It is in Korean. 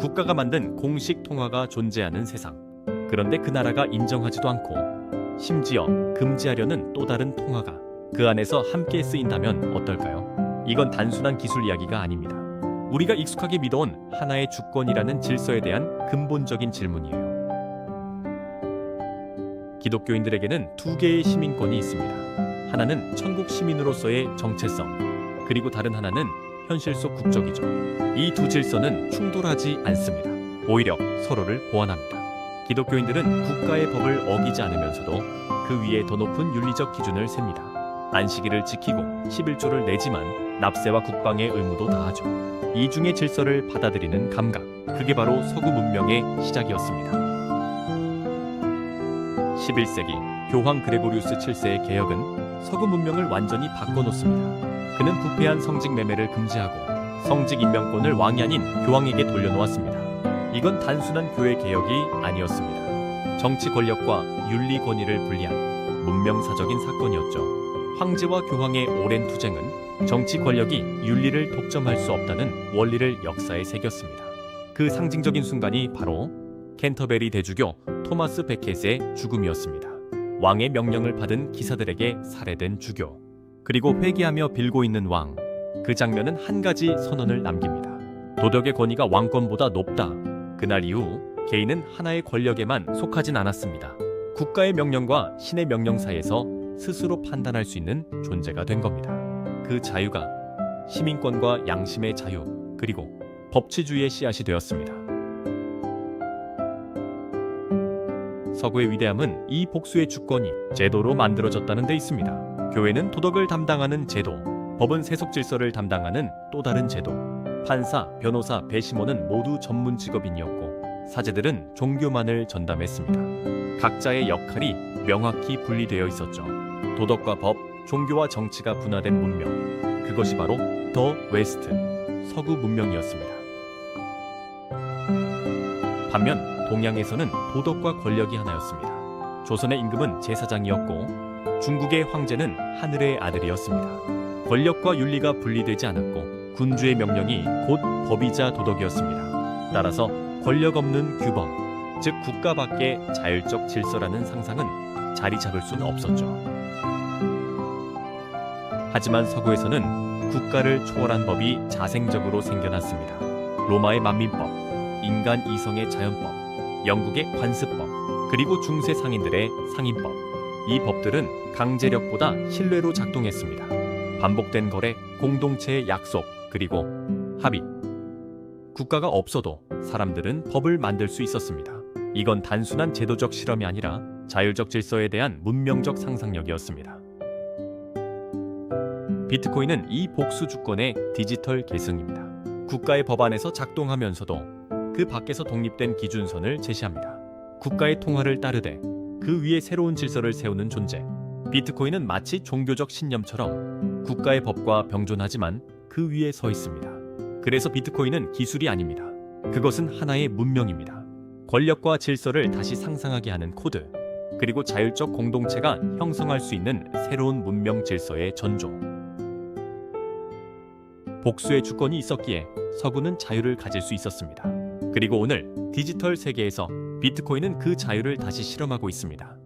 국가가 만든 공식 통화가 존재하는 세상. 그런데 그 나라가 인정하지도 않고 심지어 금지하려는 또 다른 통화가 그 안에서 함께 쓰인다면 어떨까요? 이건 단순한 기술 이야기가 아닙니다. 우리가 익숙하게 믿어온 하나의 주권이라는 질서에 대한 근본적인 질문이에요. 기독교인들에게는 두 개의 시민권이 있습니다. 하나는 천국 시민으로서의 정체성, 그리고 다른 하나는 현실 속 국적이죠. 이 두 질서는 충돌하지 않습니다. 오히려 서로를 보완합니다. 기독교인들은 국가의 법을 어기지 않으면서도 그 위에 더 높은 윤리적 기준을 셉니다. 안식일을 지키고 11조를 내지만 납세와 국방의 의무도 다하죠. 이중의 질서를 받아들이는 감각, 그게 바로 서구 문명의 시작이었습니다. 11세기 교황 그레고리우스 7세의 개혁은 서구 문명을 완전히 바꿔놓습니다. 그는 부패한 성직 매매를 금지하고 성직 임명권을 왕이 아닌 교황에게 돌려놓았습니다. 이건 단순한 교회 개혁이 아니었습니다. 정치 권력과 윤리 권위를 분리한 문명사적인 사건이었죠. 황제와 교황의 오랜 투쟁은 정치 권력이 윤리를 독점할 수 없다는 원리를 역사에 새겼습니다. 그 상징적인 순간이 바로 캔터베리 대주교 토마스 베켓의 죽음이었습니다. 왕의 명령을 받은 기사들에게 살해된 주교. 그리고 회개하며 빌고 있는 왕. 그 장면은 한 가지 선언을 남깁니다. 도덕의 권위가 왕권보다 높다. 그날 이후 개인은 하나의 권력에만 속하진 않았습니다. 국가의 명령과 신의 명령 사이에서 스스로 판단할 수 있는 존재가 된 겁니다. 그 자유가 시민권과 양심의 자유, 그리고 법치주의의 씨앗이 되었습니다. 서구의 위대함은 이 복수의 주권이 제도로 만들어졌다는 데 있습니다. 교회는 도덕을 담당하는 제도, 법은 세속 질서를 담당하는 또 다른 제도. 판사, 변호사, 배심원은 모두 전문 직업인이었고 사제들은 종교만을 전담했습니다. 각자의 역할이 명확히 분리되어 있었죠. 도덕과 법, 종교와 정치가 분화된 문명. 그것이 바로 더 웨스트, 서구 문명이었습니다. 반면 동양에서는 도덕과 권력이 하나였습니다. 조선의 임금은 제사장이었고 중국의 황제는 하늘의 아들이었습니다. 권력과 윤리가 분리되지 않았고 군주의 명령이 곧 법이자 도덕이었습니다. 따라서 권력 없는 규범, 즉 국가 밖의 자율적 질서라는 상상은 자리 잡을 수는 없었죠. 하지만 서구에서는 국가를 초월한 법이 자생적으로 생겨났습니다. 로마의 만민법, 인간 이성의 자연법, 영국의 관습법, 그리고 중세 상인들의 상인법. 이 법들은 강제력보다 신뢰로 작동했습니다. 반복된 거래, 공동체의 약속, 그리고 합의. 국가가 없어도 사람들은 법을 만들 수 있었습니다. 이건 단순한 제도적 실험이 아니라 자율적 질서에 대한 문명적 상상력이었습니다. 비트코인은 이 복수 주권의 디지털 계승입니다. 국가의 법안에서 작동하면서도 그 밖에서 독립된 기준선을 제시합니다. 국가의 통화를 따르되 그 위에 새로운 질서를 세우는 존재. 비트코인은 마치 종교적 신념처럼 국가의 법과 병존하지만 그 위에 서 있습니다. 그래서 비트코인은 기술이 아닙니다. 그것은 하나의 문명입니다. 권력과 질서를 다시 상상하게 하는 코드, 그리고 자율적 공동체가 형성할 수 있는 새로운 문명 질서의 전조. 복수의 주권이 있었기에 서구는 자유를 가질 수 있었습니다. 그리고 오늘 디지털 세계에서 비트코인은 그 자유를 다시 실험하고 있습니다.